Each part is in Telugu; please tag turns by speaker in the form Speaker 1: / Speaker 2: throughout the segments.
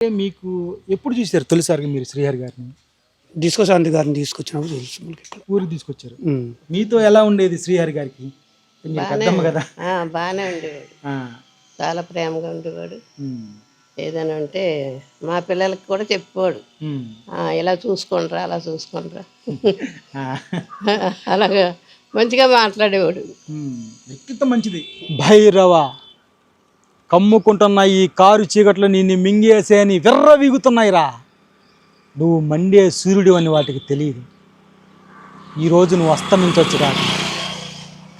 Speaker 1: అంటే మీకు ఎప్పుడు చూసారు తొలిసారిగా మీరు శ్రీహరి గారిని?
Speaker 2: డిస్కో శాంతి గారిని తీసుకొచ్చినప్పుడు తెలుసు మనకి ఇక్కడ.
Speaker 1: ఊరికి తీసుకొచ్చారు. మీతో ఎలా ఉండేది శ్రీహరి గారికి? మీరు పెద్దమ్మ కదా.
Speaker 3: ఆ, బాగానే ఉండేవాడు.
Speaker 1: ఆ,
Speaker 3: చాలా ప్రేమగా ఉండేవాడు.
Speaker 1: ఉమ్,
Speaker 3: ఏదైనా ఉంటే మా పిల్లలకి కూడా చెప్పేవాడు.
Speaker 1: ఉమ్,
Speaker 3: ఆ, ఇలా చూసుకోండిరా అలా చూసుకోండిరా.
Speaker 1: ఆ,
Speaker 3: అలాగా మంచిగా మాట్లాడేవాడు.
Speaker 1: ఉమ్, వ్యక్తిత్వం మంచిది. భైరవ. కమ్ముకుంటున్న ఈ కారు చీకట్లో నిన్ను మింగేసే అని విర్ర వీగుతున్నాయిరా నువ్వు మండే సూర్యుడు అని వాటికి తెలియదు. ఈరోజు నువ్వు అస్తమించవచ్చు కాదు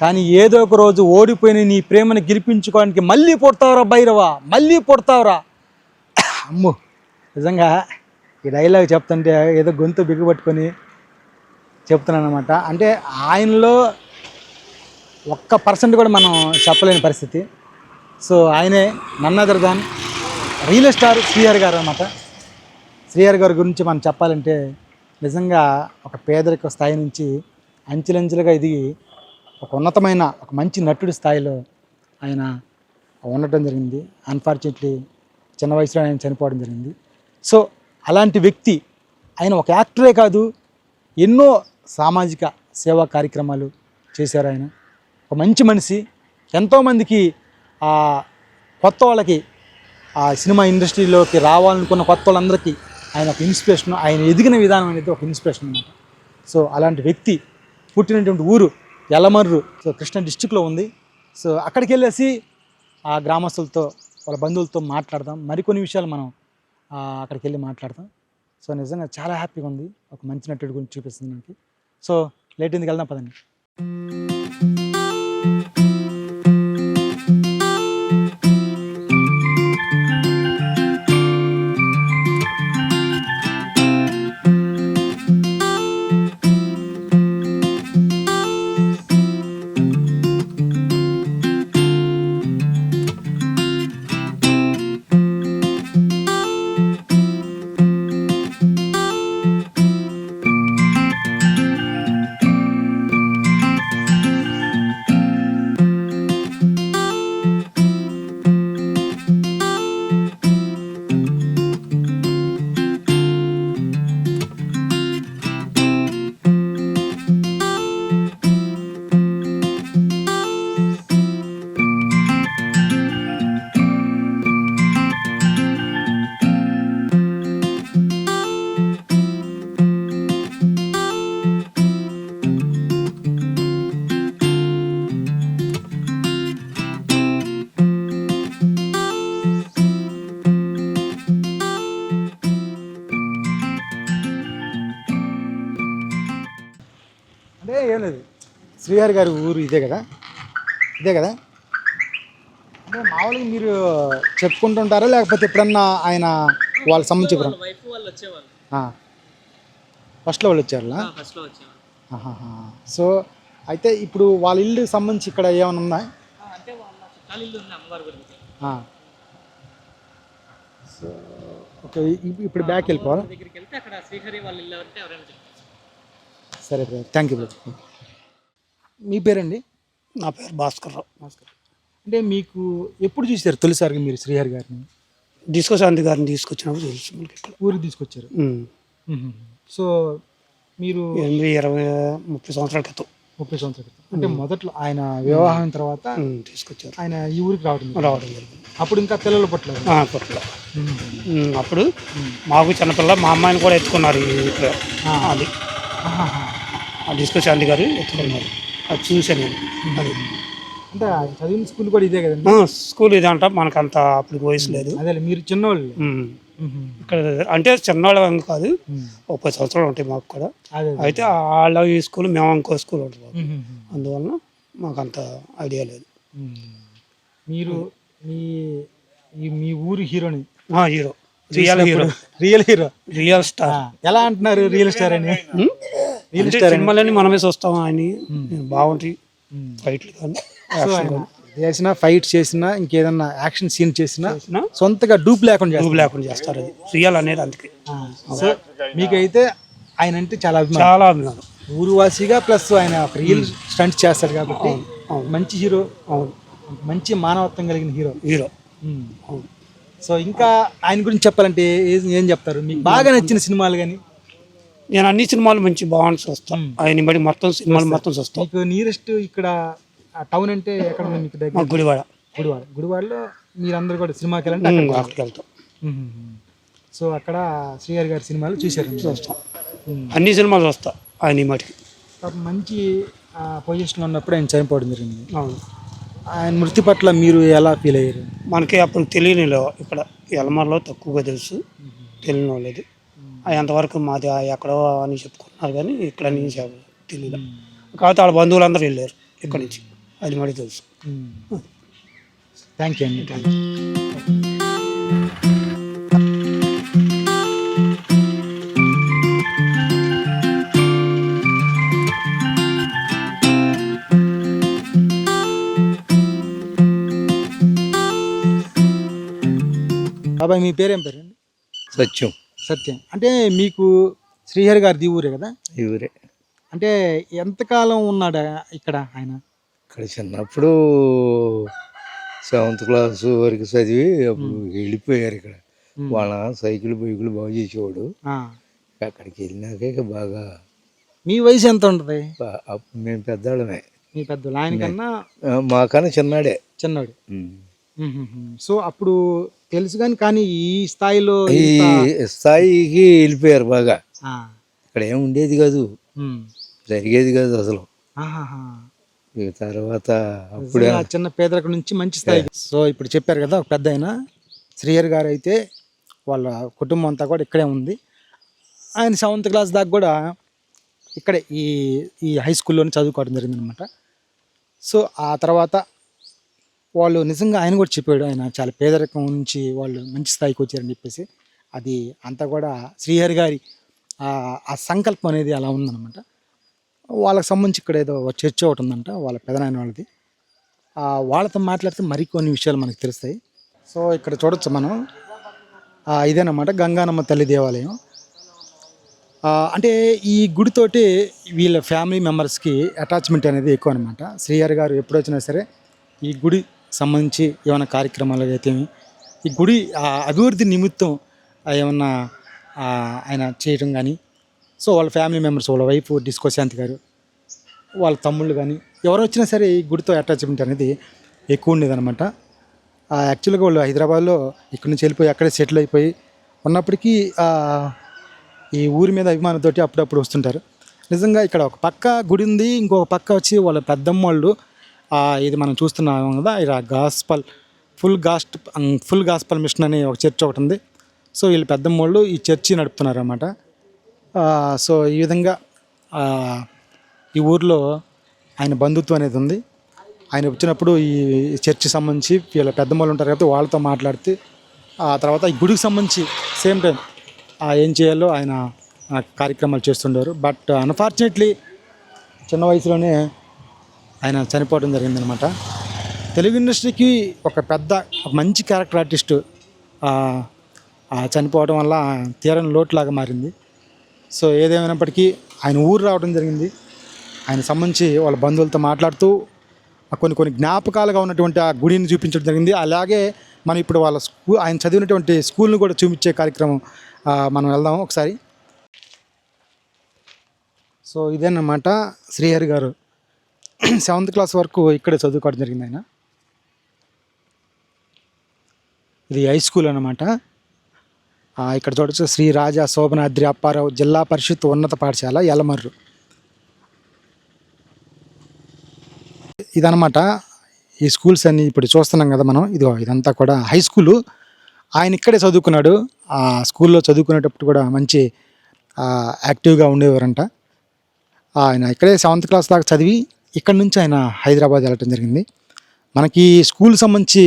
Speaker 1: కానీ ఏదో ఒక రోజు ఓడిపోయిన నీ ప్రేమను గెలిపించుకోవడానికి మళ్ళీ పుడతావురా బైరవా మళ్ళీ పుడతావురా. అమ్మో నిజంగా ఈ డైలాగ్ చెప్తుంటే ఏదో గొంతు బిగుపట్టుకొని చెప్తున్నాను అనమాట అంటే ఆయనలో ఒక్క పర్సెంట్ కూడా మనం చెప్పలేని పరిస్థితి. సో ఆయనే నన్నదర్ దాన్ రియల్ స్టార్ శ్రీహర్ గారు అనమాట శ్రీహర్ గారి గురించి మనం చెప్పాలంటే నిజంగా ఒక పేదరిక స్థాయి నుంచి అంచెలంచెలుగా ఎదిగి ఒక ఉన్నతమైన ఒక మంచి నటుడి స్థాయిలో ఆయన ఉండటం జరిగింది. అన్ఫార్చునేట్లీ చిన్న వయసులో ఆయన చనిపోవడం జరిగింది. సో అలాంటి వ్యక్తి ఆయన ఒక యాక్టరే కాదు ఎన్నో సామాజిక సేవా కార్యక్రమాలు చేశారు ఆయన. ఒక మంచి మనిషి ఎంతోమందికి కొత్త వాళ్ళకి ఆ సినిమా ఇండస్ట్రీలోకి రావాలనుకున్న కొత్త వాళ్ళందరికీ ఆయన ఒక ఇన్స్పిరేషన్ ఆయన ఎదిగిన విధానం అనేది ఒక ఇన్స్పిరేషన్ అనమాట సో అలాంటి వ్యక్తి పుట్టినటువంటి ఊరు ఎలమర్రు సో కృష్ణా డిస్టిక్లో ఉంది. సో అక్కడికి వెళ్ళేసి ఆ గ్రామస్తులతో వాళ్ళ బంధువులతో మాట్లాడదాం. మరికొన్ని విషయాలు మనం అక్కడికి వెళ్ళి మాట్లాడదాం. సో నిజంగా చాలా హ్యాపీగా ఉంది. ఒక మంచి నటుడి గురించి చూపిస్తుంది నాకు సో లేట్ ఎందుకు వెళ్దాం పదండి. శ్రీహరి గారి ఊరు ఇదే కదా? ఇదే కదా? అంటే మామూలుగా మీరు చెప్పుకుంటుంటారా? లేకపోతే ఎప్పుడన్నా ఆయన వాళ్ళ సంబంధించి చెప్పారా
Speaker 4: వైఫ్ వాళ్ళు వచ్చేవాళ్ళు.
Speaker 1: ఫస్ట్లో వాళ్ళు వచ్చారా. సో అయితే ఇప్పుడు వాళ్ళ ఇల్లు సంబంధించి ఇక్కడ ఏమైనా ఉందా?
Speaker 4: ఆ, అంటే వాళ్ళ చుట్టాల ఇల్లు ఉంది అమ్మవారి గురించి
Speaker 1: ఆ. సో ఓకే ఇప్- ఇప్పుడు బ్యాక్ వెళ్ళిపోవాలి?
Speaker 4: దగ్గరికి వెళ్తే అక్కడ శ్రీహరి వాళ్ళ ఇల్లు అంటే ఎవరైనా చెప్తారు
Speaker 1: సరే థ్యాంక్ యూ బ్రదర్. మీ పేరండి?
Speaker 2: నా పేరు భాస్కర్ రావు.
Speaker 1: నమస్కారం అంటే మీకు ఎప్పుడు చూసారు తొలిసారిగా మీరు శ్రీహరి గారిని?
Speaker 2: డిస్కో శాంతి గారిని తీసుకొచ్చినప్పుడు తెలుసు మనకి ఇక్కడ.
Speaker 1: ఊరికి తీసుకొచ్చారు. మ్మ్. సో మీరు
Speaker 2: ఎనిమిది ఇరవై ముప్పై సంవత్సరాల క్రితం.
Speaker 1: ముప్పై సంవత్సరాల క్రితం. అంటే మొదట్లో ఆయన వివాహం తర్వాత
Speaker 2: ఉమ్, తీసుకొచ్చారు.
Speaker 1: ఆయన ఈ ఊరికి రావడం జరిగింది.
Speaker 2: రావడం జరిగింది.
Speaker 1: అప్పుడు ఇంకా పిల్లలు పుట్టలేదు.
Speaker 2: ఆ, ఉమ్, అప్పుడు మాకు చిన్నపిల్ల మా అమ్మాయిని కూడా ఎత్తుకున్నారు ఈ అది. ఆ డిస్కో శాంతి గారు ఎత్తుకున్నారు. అది చూశాను అది.
Speaker 1: అంటే చదివిన స్కూల్ కూడా ఇదే కదండి?
Speaker 2: ఆ, స్కూల్ ఇదంట మనకు అంత అప్పుడు వయసు లేదు.
Speaker 1: అదే మీరు చిన్నవాళ్ళు.
Speaker 2: ఇక్కడ అంటే చిన్నవాళ్ళం కాదు. ఒక పది సంవత్సరాలు ఉంటాయి మాకు కూడా. అయితే వాళ్ళ ఈ స్కూల్ మేము ఇంకో స్కూల్ ఉంటుంది. అందువలన మాకు అంత ఐడియా లేదు.
Speaker 1: మీరు మీ ఈ మీ ఊరి హీరోని.
Speaker 2: Hero. Real hero.
Speaker 1: Real hero.
Speaker 2: Real star.
Speaker 1: ఎలా అంటున్నారు రియల్ స్టార్ అని?
Speaker 2: అంటే సినిమాలన్నీ మనమే చూస్తాం ఆయన బాగుంటాయి. ఫైట్లు కానీ
Speaker 1: చేసిన ఫైట్ చేసినా ఇంకేదన్నా యాక్షన్ సీన్ చేసినా సొంతగా డూప్ లేకుండా చేస్తారు.
Speaker 2: లేకుండా చేస్తారు అది. రియల్ అనేది అందుకే.
Speaker 1: సో మీకైతే ఆయన అంటే చాలా అభిమానం.
Speaker 2: చాలా అభిమానం.
Speaker 1: ఊరువాసిగా ప్లస్ ఆయన రియల్ స్టంట్స్ చేస్తాడు కాబట్టి. మంచి హీరో
Speaker 2: అవును.
Speaker 1: మంచి మానవత్వం కలిగిన హీరో
Speaker 2: హీరో. అవును.
Speaker 1: సో ఇంకా ఆయన గురించి చెప్పాలంటే ఏ- ఏం చెప్తారు? మీకు బాగా నచ్చిన సినిమాలు కానీ?
Speaker 2: నేను అన్ని సినిమాలు మంచి బాగుంది చూస్తాను ఆయన బట్టి మొత్తం సినిమాలు మొత్తం చూస్తాం.
Speaker 1: మీకు నియరెస్ట్ ఇక్కడ టౌన్ అంటే ఎక్కడ ఉంది మీకు దగ్గర?
Speaker 2: మా గుడివాడ.
Speaker 1: గుడివాడ. గుడివాడలో మీరందరూ కూడా సినిమాకి వెళ్ళండి
Speaker 2: అక్కడికి వెళ్తాం.
Speaker 1: సో అక్కడ శ్రీహరి గారి సినిమాలు చూశారు
Speaker 2: చూస్తాం. అన్ని సినిమాలు చూస్తా ఆయన మటుకి.
Speaker 1: మంచి పొజిషన్లో ఉన్నప్పుడు ఆయన చనిపోవడం జరిగింది.
Speaker 2: అవును.
Speaker 1: ఆయన మృతి పట్ల మీరు ఎలా ఫీల్ అయ్యారు?
Speaker 2: మనకి అప్పుడు తెలియని ఇక్కడ ఎలమర్లో తక్కువగా తెలుసు. తెలియని వాళ్ళది అది అంతవరకు మాది ఎక్కడో అని చెప్పుకున్నారు కానీ ఇక్కడ నుంచి తెలియదు కాకపోతే వాళ్ళ బంధువులందరూ వెళ్ళారు ఇక్కడ నుంచి. అది మరి తెలుసు.
Speaker 1: థ్యాంక్ యూ అండి. థ్యాంక్ యూ బాబాయ్ మీ పేరేం పేరు అండి?
Speaker 5: సత్యం.
Speaker 1: సత్యం. అంటే మీకు శ్రీహరి గారి ఊరే కదా?
Speaker 5: ఈ ఊరే.
Speaker 1: అంటే ఎంతకాలం ఉన్నాడు ఇక్కడ ఆయన?
Speaker 5: ఇక్కడ చిన్నప్పుడు సెవెంత్ క్లాస్ వరకు చదివి అప్పుడు వెళ్ళిపోయారు ఇక్కడ. వాళ్ళ సైకిల్ బైకులు బాగు చేసేవాడు.
Speaker 1: ఆ.
Speaker 5: అక్కడికి వెళ్ళినాక ఇక బాగా
Speaker 1: మీ వయసు ఎంత ఉంటుంది?
Speaker 5: బా- అప్పుడు మేము పెద్దవాళ్ళమే.
Speaker 1: మీ పెద్దలు ఆయన కన్నా
Speaker 5: ఆ, మాకన్నా చిన్నాడే.
Speaker 1: చిన్నవాడు
Speaker 5: ఉమ్.
Speaker 1: సో అప్పుడు తెలుసు కానీ కానీ ఈ స్థాయిలో
Speaker 5: ఈ స్థాయికి వెళ్ళిపోయారు బాగా. ఇక్కడ ఏం ఉండేది కాదు. జరిగేది కాదు అసలు. తర్వాత అప్పుడే
Speaker 1: చిన్న పేదరికం నుంచి మంచి స్థాయి సో ఇప్పుడు చెప్పారు కదా ఒక పెద్ద ఆయన శ్రీహరి గారు అయితే వాళ్ళ కుటుంబం అంతా కూడా ఇక్కడే ఉంది. ఆయన సెవెంత్ క్లాస్ దాకా కూడా ఇక్కడే ఈ ఈ హై స్కూల్లోనే చదువుకోవడం జరిగిందనమాట. సో ఆ తర్వాత వాళ్ళు నిజంగా ఆయన కూడా చెప్పాడు ఆయన చాలా పేదరికం నుంచి వాళ్ళు మంచి స్థాయికి వచ్చారని చెప్పేసి. అది అంతా కూడా శ్రీహరి గారి ఆ- సంకల్పం అనేది అలా ఉందన్నమాట. వాళ్ళకి సంబంధించి ఇక్కడ ఏదో చర్చ ఒకటి ఉందంట వాళ్ళ పెదనాయన వాళ్ళది. వాళ్ళతో మాట్లాడితే మరికొన్ని విషయాలు మనకు తెలుస్తాయి. సో ఇక్కడ చూడొచ్చు మనం. ఇదేనమాట గంగానమ్మ తల్లి దేవాలయం. అంటే ఈ గుడితోటి వీళ్ళ ఫ్యామిలీ మెంబర్స్కి అటాచ్మెంట్ అనేది ఎక్కువ అనమాట శ్రీహరి గారు ఎప్పుడు వచ్చినా సరే ఈ గుడి సంబంధించి ఏమైనా కార్యక్రమాలు అయితే ఈ గుడి అభివృద్ధి నిమిత్తం ఏమన్నా ఆయన చేయడం కానీ సో వాళ్ళ ఫ్యామిలీ మెంబర్స్ వాళ్ళ వైఫ్ డిస్కో శాంతి గారు వాళ్ళ తమ్ముళ్ళు కానీ ఎవరు వచ్చినా సరే ఈ గుడితో అటాచ్మెంట్ అనేది ఎక్కువ ఉండేదన్నమాట. ఆ, యాక్చువల్గా వాళ్ళు హైదరాబాద్లో ఇక్కడి నుంచి వెళ్ళిపోయి అక్కడే సెటిల్ అయిపోయి ఉన్నప్పటికీ ఈ ఊరి మీద అభిమానంతోటి అప్పుడప్పుడు వస్తుంటారు. నిజంగా ఇక్కడ ఒక పక్క గుడి ఉంది ఇంకొక పక్క వచ్చి వాళ్ళ పెద్దమ్మ వాళ్ళు ఇది మనం చూస్తున్నాం కదా ఇలా gospel full ghost full gospel mission అని ఒక చర్చ్ ఒకటి ఉంది. సో వీళ్ళు పెద్దమ్మ వాళ్ళు ఈ చర్చి నడుపుతున్నారన్నమాట. సో ఈ విధంగా ఈ ఊర్లో ఆయన బంధుత్వం అనేది ఉంది. ఆయన వచ్చినప్పుడు ఈ చర్చి సంబంధించి వీళ్ళ పెద్దమ్మలు ఉంటారు కాబట్టి వాళ్ళతో మాట్లాడితే ఆ తర్వాత ఈ గుడికి సంబంధించి సేమ్ టైం ఏం చేయాలో ఆయన కార్యక్రమాలు చేస్తుండారు బట్ అన్ఫార్చునేట్లీ చిన్న వయసులోనే ఆయన చనిపోవడం జరిగిందనమాట. తెలుగు ఇండస్ట్రీకి ఒక పెద్ద ఒక మంచి క్యారెక్టర్ ఆర్టిస్టు చనిపోవడం వల్ల తీరని లోటులాగా మారింది. సో ఏదేమైనప్పటికీ ఆయన ఊరు రావడం జరిగింది. ఆయన సంబంధించి వాళ్ళ బంధువులతో మాట్లాడుతూ కొన్ని కొన్ని జ్ఞాపకాలుగా ఉన్నటువంటి ఆ గుడిని చూపించడం జరిగింది. అలాగే మనం ఇప్పుడు వాళ్ళ స్కూల్ ఆయన చదివినటువంటి స్కూల్ని కూడా చూపించే కార్యక్రమం మనం వెళ్దాం ఒకసారి. సో ఇదేనమాట శ్రీహరి గారు. సెవెంత్ క్లాస్ వరకు ఇక్కడే చదువుకోవడం జరిగింది ఆయన. ఇది హై స్కూల్ అనమాట ఇక్కడ చూడొచ్చు శ్రీ రాజా శోభనాద్రి అప్పారావు జిల్లా పరిషత్ ఉన్నత పాఠశాల యలమర్రు. ఇదనమాట ఈ స్కూల్స్ అన్ని ఇప్పుడు చూస్తున్నాం కదా మనం. ఇదిగో ఇదంతా కూడా హై స్కూలు. ఆయన ఇక్కడే చదువుకున్నాడు. ఆ స్కూల్లో చదువుకునేటప్పుడు కూడా మంచి యాక్టివ్గా ఉండేవారంట. ఆయన ఇక్కడే సెవెంత్ క్లాస్ దాకా చదివి ఇక్కడ నుంచి ఆయన హైదరాబాద్ వెళ్ళటం జరిగింది. మనకి స్కూల్ సంబంధించి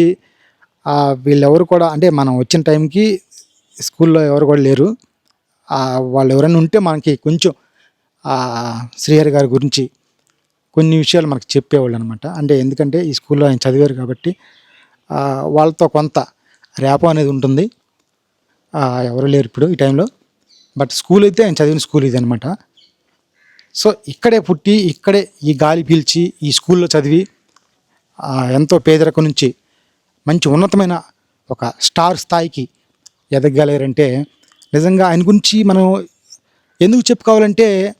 Speaker 1: వీళ్ళెవరు కూడా అంటే మనం వచ్చిన టైంకి స్కూల్లో ఎవరు కూడా లేరు. వాళ్ళు ఎవరైనా ఉంటే మనకి కొంచెం శ్రీహరి గారి గురించి కొన్ని విషయాలు మనకు చెప్పేవాళ్ళు అనమాట అంటే ఎందుకంటే ఈ స్కూల్లో ఆయన చదివారు కాబట్టి వాళ్ళతో కొంత ర్యాపో అనేది ఉంటుంది. ఎవరు లేరు ఇప్పుడు ఈ టైంలో. బట్ స్కూల్ అయితే ఆయన చదివిన స్కూల్ ఇది అనమాట సో ఇక్కడే పుట్టి ఇక్కడే ఈ గాలి పీల్చి ఈ స్కూల్లో చదివి ఎంతో పేదరికం నుంచి మంచి ఉన్నతమైన ఒక స్టార్ స్థాయికి ఎదగలేరంటే నిజంగా ఆయన గురించి మనం ఎందుకు చెప్పుకోవాలంటే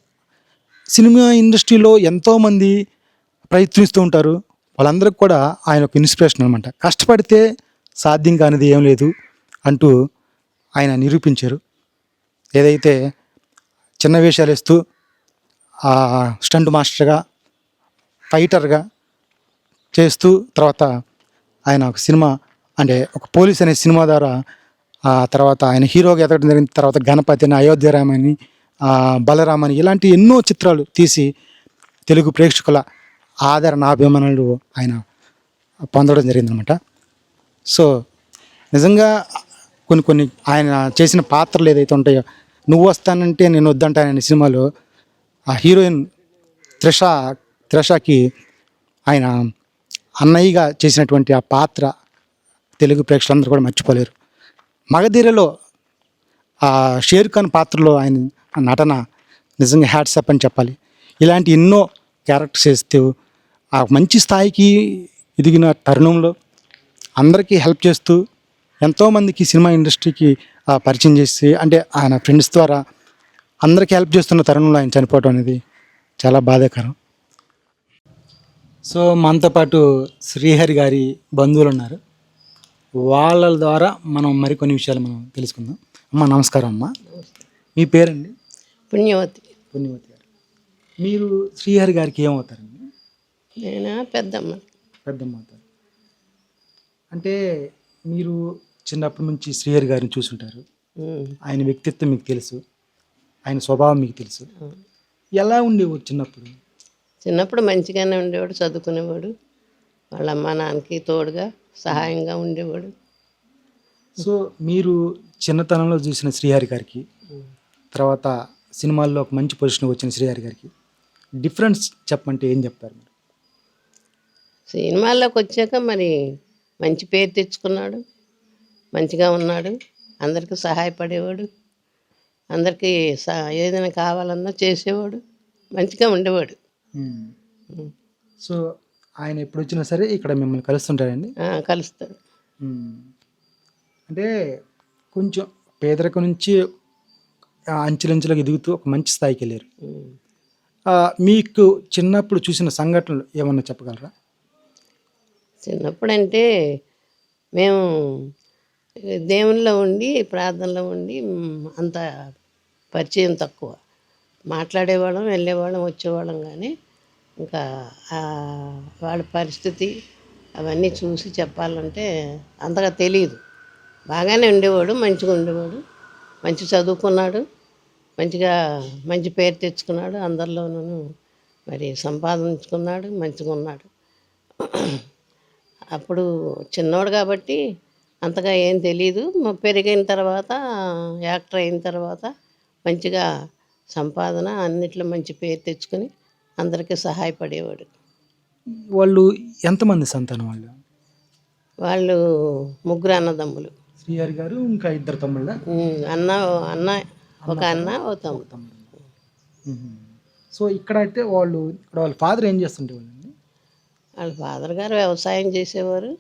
Speaker 1: సినిమా ఇండస్ట్రీలో ఎంతోమంది ప్రయత్నిస్తూ ఉంటారు. వాళ్ళందరికీ కూడా ఆయన ఒక ఇన్స్పిరేషన్ అనమాట కష్టపడితే సాధ్యం కానిది ఏం లేదు అంటూ ఆయన నిరూపించారు. ఏదైతే చిన్న వేషాలు వేస్తూ స్టంట్ మాస్టర్గా ఫైటర్గా చేస్తూ తర్వాత ఆయన ఒక సినిమా అంటే ఒక పోలీస్ అనే సినిమా ద్వారా ఆ తర్వాత ఆయన హీరోగా ఎదగడం జరిగిన తర్వాత గణపతి అని అయోధ్యరామని ఆ, బలరామని ఇలాంటి ఎన్నో చిత్రాలు తీసి తెలుగు ప్రేక్షకుల ఆదరణ అభిమానులు ఆయన పొందడం జరిగిందనమాట సో నిజంగా కొన్ని కొన్ని ఆయన చేసిన పాత్రలు ఏదైతే ఉంటాయో నువ్వు వస్తానంటే నేను వద్దంటాననే సినిమాలో ఆ హీరోయిన్ త్రిష త్రిషకి ఆయన అన్నయ్యగా చేసినటువంటి ఆ పాత్ర తెలుగు ప్రేక్షకులందరూ కూడా మర్చిపోలేరు. మగధీరలో ఆ షేర్ ఖాన్ పాత్రలో ఆయన నటన నిజంగా హ్యాట్సప్ అని చెప్పాలి. ఇలాంటి ఎన్నో క్యారెక్టర్స్ చేస్తూ ఆ మంచి స్థాయికి ఎదిగిన తరుణంలో అందరికీ హెల్ప్ చేస్తూ ఎంతోమందికి సినిమా ఇండస్ట్రీకి పరిచయం చేసి అంటే ఆయన ఫ్రెండ్స్ ద్వారా అందరికీ హెల్ప్ చేస్తున్న తరుణంలో ఆయన చనిపోవడం అనేది చాలా బాధాకరం. సో మనతో పాటు శ్రీహరి గారి బంధువులు ఉన్నారు. వాళ్ళ ద్వారా మనం మరికొన్ని విషయాలు మనం తెలుసుకుందాం. అమ్మ నమస్కారం అమ్మ. మీ పేరండి?
Speaker 3: పుణ్యవతి.
Speaker 1: పుణ్యవతి గారు. మీరు శ్రీహరి గారికి ఏమవుతారండి?
Speaker 3: నేను? పెద్దమ్మ.
Speaker 1: పెద్దమ్మ అవుతారు. అంటే మీరు చిన్నప్పటి నుంచి శ్రీహరి గారిని చూసుంటారు. ఆయన వ్యక్తిత్వం మీకు తెలుసు. ఆయన స్వభావం మీకు తెలుసు. ఎలా ఉండేవారు చిన్నప్పుడు?
Speaker 3: చిన్నప్పుడు మంచిగానే ఉండేవాడు చదువుకునేవాడు. వాళ్ళ అమ్మ నాన్నకి తోడుగా సహాయంగా ఉండేవాడు.
Speaker 1: సో మీరు చిన్నతనంలో చూసిన శ్రీహరి గారికి తర్వాత సినిమాల్లో ఒక మంచి పొజిషన్ వచ్చిన శ్రీహరి గారికి డిఫరెన్స్ చెప్పమంటే ఏం చెప్తారు మీరు?
Speaker 3: సినిమాల్లోకి వచ్చాక మరి మంచి పేరు తెచ్చుకున్నాడు మంచిగా ఉన్నాడు అందరికీ సహాయపడేవాడు. అందరికీ స ఏదైనా కావాలన్నా చేసేవాడు మంచిగా ఉండేవాడు.
Speaker 1: సో ఆయన ఎప్పుడు వచ్చినా సరే ఇక్కడ మిమ్మల్ని కలుస్తుంటారండి
Speaker 3: కలుస్తాడు.
Speaker 1: అంటే కొంచెం పేదరికం నుంచి అంచెలంచెలకు ఎదుగుతూ ఒక మంచి స్థాయికి వెళ్ళారు. మీకు చిన్నప్పుడు చూసిన సంఘటనలు ఏమన్నా చెప్పగలరా?
Speaker 3: చిన్నప్పుడు అంటే మేము దేవునిలో ఉండి ప్రార్థనలో ఉండి అంత పరిచయం తక్కువ. మాట్లాడేవాళ్ళం వెళ్ళేవాళ్ళం వచ్చేవాళ్ళం కానీ ఇంకా వాళ్ళ పరిస్థితి అవన్నీ చూసి చెప్పాలంటే అంతగా తెలియదు బాగానే ఉండేవాడు మంచిగా ఉండేవాడు. మంచి చదువుకున్నాడు మంచిగా మంచి పేరు తెచ్చుకున్నాడు అందరిలోనూ. మరి సంపాదించుకున్నాడు మంచిగా ఉన్నాడు. అప్పుడు చిన్నోడు కాబట్టి అంతగా ఏం తెలియదు పెరిగిన తర్వాత యాక్టర్ అయిన తర్వాత మంచిగా సంపాదన అన్నిట్లో మంచి పేరు తెచ్చుకొని అందరికీ సహాయపడేవాడు.
Speaker 1: వాళ్ళు ఎంతమంది సంతానం వాళ్ళు?
Speaker 3: వాళ్ళు ముగ్గురు అన్నదమ్ములు.
Speaker 1: శ్రీహరి గారు ఇంకా ఇద్దరు తమ్ముళ్ళ?
Speaker 3: అన్న అన్న ఒక అన్న ఒక తమ్ముడు.
Speaker 1: తమ్ముడు. మ్మ్. సో ఇక్కడ అయితే వాళ్ళు ఇక్కడ వాళ్ళ ఫాదర్ ఏం చేస్తుంటే
Speaker 3: వాళ్ళ ఫాదర్ గారు వ్యవసాయం చేసేవారు.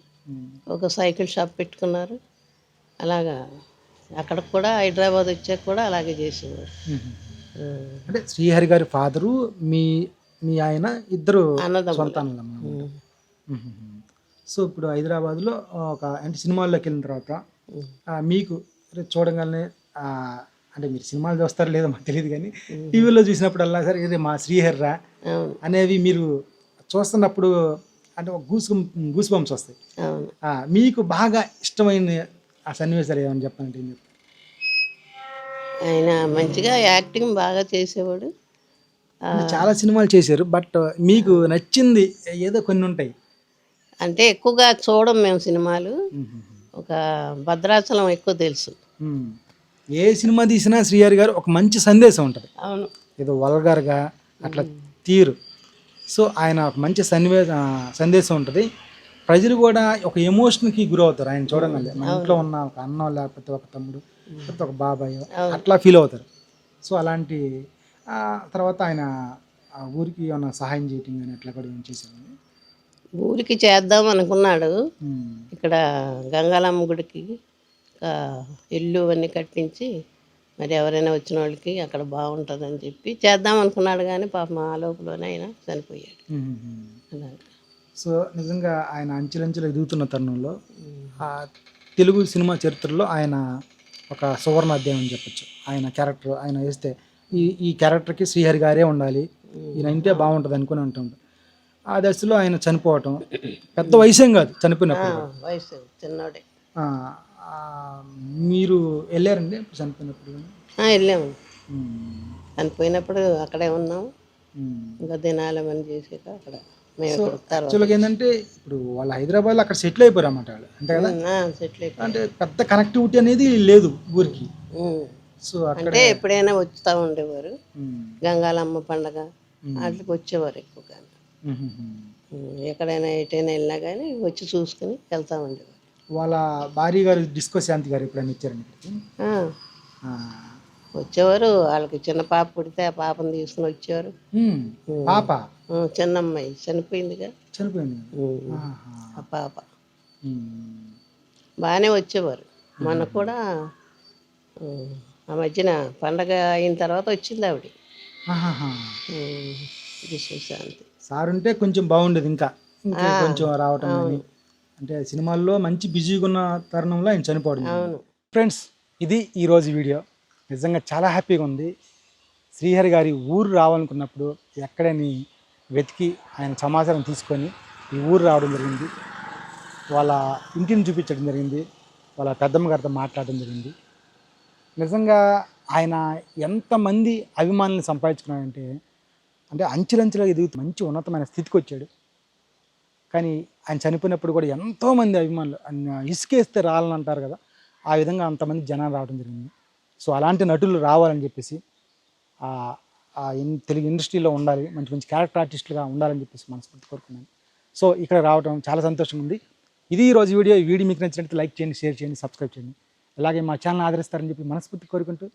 Speaker 3: ఒక సైకిల్ షాప్ పెట్టుకున్నారు అలాగా అక్కడ కూడా హైదరాబాద్ వచ్చాక కూడా అలాగే చేసేవారు.
Speaker 1: అంటే శ్రీహరి గారి ఫాదరు మీ మీ ఆయన ఇద్దరు
Speaker 3: అన్నదమ్ములు.
Speaker 1: సంతానాలు అన్నమాట.
Speaker 3: ఉమ్.
Speaker 1: మ్మ్. సో ఇప్పుడు హైదరాబాద్లో ఒక అంటే సినిమాల్లోకి వెళ్ళిన తర్వాత మీకు చూడగానే అంటే మీరు సినిమాలు చూస్తారో లేదో మాకు తెలియదు కానీ టీవీలో చూసినప్పుడల్లా సరే ఇది మా శ్రీహర్రా అనేవి మీరు చూస్తున్నప్పుడు అంటే ఒక గూస్ గూస్ బంప్స్ వస్తాయి మీకు బాగా ఇష్టమైన ఆ సన్నివేశాలు ఏమని చెప్పాలంటే చెప్తారు?
Speaker 3: ఆయన మంచిగా యాక్టింగ్ బాగా చేసేవాడు.
Speaker 1: చాలా సినిమాలు చేశారు బట్ మీకు నచ్చింది ఏదో కొన్ని ఉంటాయి.
Speaker 3: అంటే ఎక్కువగా చూడం మేము సినిమాలు. ఒక భద్రాచలం ఎక్కువ తెలుసు.
Speaker 1: ఏ సినిమా తీసినా శ్రీహరి గారు ఒక మంచి సందేశం ఉంటుంది.
Speaker 3: అవును.
Speaker 1: ఏదో వల్గర్గా అట్లా తీరు. సో ఆయన ఒక మంచి సన్నివేశ ఆ, సందేశం ఉంటుంది. ప్రజలు కూడా ఒక ఎమోషన్కి గురవుతారు. ఆయన చూడగానే మన ఇంట్లో ఉన్న ఒక అన్న లేకపోతే ఒక తమ్ముడు లేకపోతే ఒక బాబాయ్ అట్లా ఫీల్ అవుతారు. సో అలాంటి తర్వాత ఆయన ఆ ఊరికి ఏమైనా సహాయం చేయటం కానీ అట్లా కూడా ఏం చేశారు?
Speaker 3: ఊరికి చేద్దాం అనుకున్నాడు. ఇక్కడ గంగాలమ్మ గుడికి ఇల్లు అన్నీ కట్టించి మరి ఎవరైనా వచ్చిన వాళ్ళకి అక్కడ బాగుంటుందని చెప్పి చేద్దాం అనుకున్నాడు కానీ పాపం ఆ లోపలనే ఆయన చనిపోయాడు.
Speaker 1: సో నిజంగా ఆయన అంచెలంచెలు ఎదుగుతున్న తరుణంలో ఆ తెలుగు సినిమా చరిత్రలో ఆయన ఒక సువర్ణ అధ్యాయం అని చెప్పొచ్చు. ఆయన క్యారెక్టర్ ఆయన వేస్తే ఈ ఈ క్యారెక్టర్కి శ్రీహరి గారే ఉండాలి. ఈయన ఇంటే బాగుంటుంది అనుకుని ఉంటాడు. ఆ దశలో ఆయన చనిపోవటం పెద్ద వయసేం కాదు చనిపోయినప్పుడు.
Speaker 3: వయసు చిన్నోడే.
Speaker 1: మీరు వెళ్ళారండి చనిపోయినప్పుడు?
Speaker 3: ఆ, వెళ్ళాము చనిపోయినప్పుడు అక్కడే ఉన్నాము. ఇంకా దినాలు పని చేసాక అక్కడ
Speaker 1: యాక్చువల్గా ఏంటంటే ఇప్పుడు వాళ్ళు హైదరాబాద్లో అక్కడ సెటిల్ అయిపోయారు అన్నమాట వాళ్ళు. అంతే కదా?
Speaker 3: సెటిల్
Speaker 1: అంటే పెద్ద కనెక్టివిటీ అనేది లేదు ఊరికి. సో
Speaker 3: అంటే ఎప్పుడైనా వస్తూ ఉండేవారు. గంగాలమ్మ పండగ వాటికి వచ్చేవారు ఎక్కువగా. ఎక్కడైనా ఎటైనా వెళ్ళినా కానీ వచ్చి చూసుకుని వెళ్తూ ఉండేవారు.
Speaker 1: వాళ్ళ భార్య గారు డిస్కో శాంతి గారు ఎప్పుడైనా ఇచ్చారండి.
Speaker 3: వచ్చేవారు వాళ్ళకి చిన్న పాప పుడితే ఆ పాపను తీసుకుని వచ్చేవారు.
Speaker 1: పాప?
Speaker 3: చిన్న అమ్మాయి చనిపోయిందిగా
Speaker 1: చనిపోయింది.
Speaker 3: ఆ పాప. బాగానే వచ్చేవారు. మొన్న కూడా ఆ మధ్యన పండగ అయిన తర్వాత వచ్చింది ఆవిడ. విశ్వశాంతి.
Speaker 1: సార్ ఉంటే కొంచెం బాగుండేది ఇంకా. కొంచెం రావటం అంటే సినిమాల్లో మంచి బిజీగా ఉన్న తరుణంలో ఆయన చనిపోవడం ఫ్రెండ్స్ ఇది ఈరోజు వీడియో. నిజంగా చాలా హ్యాపీగా ఉంది. శ్రీహరి గారి ఊరు రావాలనుకున్నప్పుడు ఎక్కడని వెతికి ఆయన సమాచారం తీసుకొని ఈ ఊరు రావడం జరిగింది. వాళ్ళ ఇంటిని చూపించడం జరిగింది. వాళ్ళ పెద్దమ్మ గారితో మాట్లాడడం జరిగింది. నిజంగా ఆయన ఎంతమంది అభిమానులను సంపాదించుకున్నాడంటే అంటే అంచెలంచెలుగా ఎదుగుతూ మంచి ఉన్నతమైన స్థితికి వచ్చాడు. కానీ ఆయన చనిపోయినప్పుడు కూడా ఎంతోమంది అభిమానులు ఇసుకేస్తే రాలని అంటారు కదా ఆ విధంగా అంతమంది జనాలు రావడం జరిగింది. సో అలాంటి నటులు రావాలని చెప్పేసి ఆ- తెలుగు ఇండస్ట్రీలో ఉండాలి మంచి మంచి క్యారెక్టర్ ఆర్టిస్టులుగా ఉండాలని చెప్పేసి మనస్ఫూర్తి కోరుకున్నాను. సో ఇక్కడ రావడం చాలా సంతోషం ఉంది. ఇది ఈ రోజు వీడియో. ఈ వీడియో మీకు నచ్చినట్టు లైక్ చేయండి షేర్ చేయండి సబ్స్క్రైబ్ చేయండి. అలాగే మా ఛానల్ ఆదరిస్తారని చెప్పి మనస్ఫూర్తి కోరుకుంటూ